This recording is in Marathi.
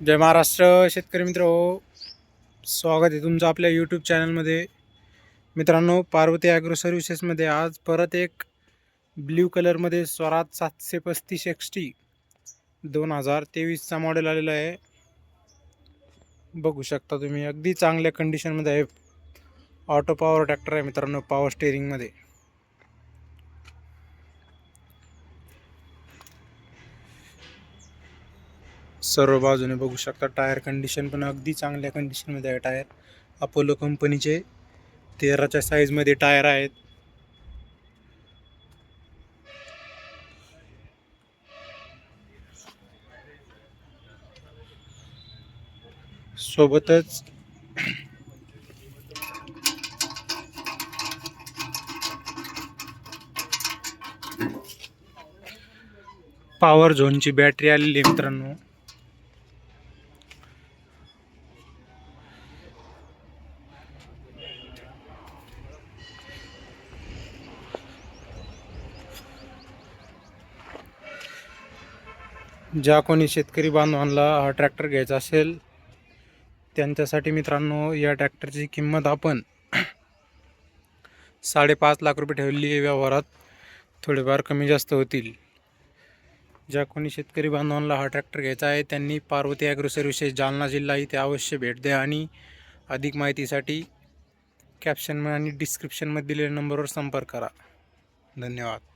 जय महाराष्ट्र शेतकरी मित्र. हो स्वागत आहे तुमचं आपल्या यूट्यूब चॅनलमध्ये मित्रांनो पार्वती ॲग्रो सर्व्हिसेसमध्ये आज परत एक ब्ल्यू कलरमध्ये स्वराज सातशे पस्तीस एक्स्टी दोन हजार तेवीसचा मॉडेल आलेला आहे. बघू शकता तुम्ही अगदी चांगल्या कंडिशनमध्ये आहे. ऑटो पॉवर ट्रॅक्टर आहे मित्रांनो पॉवर स्टेअरिंगमध्ये सर्व बाजूने बघू शकता टायर कंडिशन पण अगदी चांगल्या कंडिशनमध्ये आहे टायर. अपोलो कंपनीचे तेराच्या साईजमध्ये टायर आहेत. सोबतच पॉवर झोनची बॅटरी आलेली मित्रांनो. ज्या कोणी शेतकरी बांधवांना हा ट्रॅक्टर घ्यायचा असेल त्यांच्यासाठी मित्रांनो या ट्रॅक्टरची किंमत आपण साडेपाच लाख रुपये ठेवलेली आहे व्यवहारात. थोडेफार कमी जास्त होतील. ज्या कोणी शेतकरी बांधवांना हा ट्रॅक्टर घ्यायचा आहे त्यांनी पार्वती ॲग्रो सर्व्हिसेस जालना जिल्हा इथे अवश्य भेट द्या आणि अधिक माहितीसाठी कॅप्शन आणि डिस्क्रिप्शनमध्ये दिलेल्या नंबरवर संपर्क करा. धन्यवाद.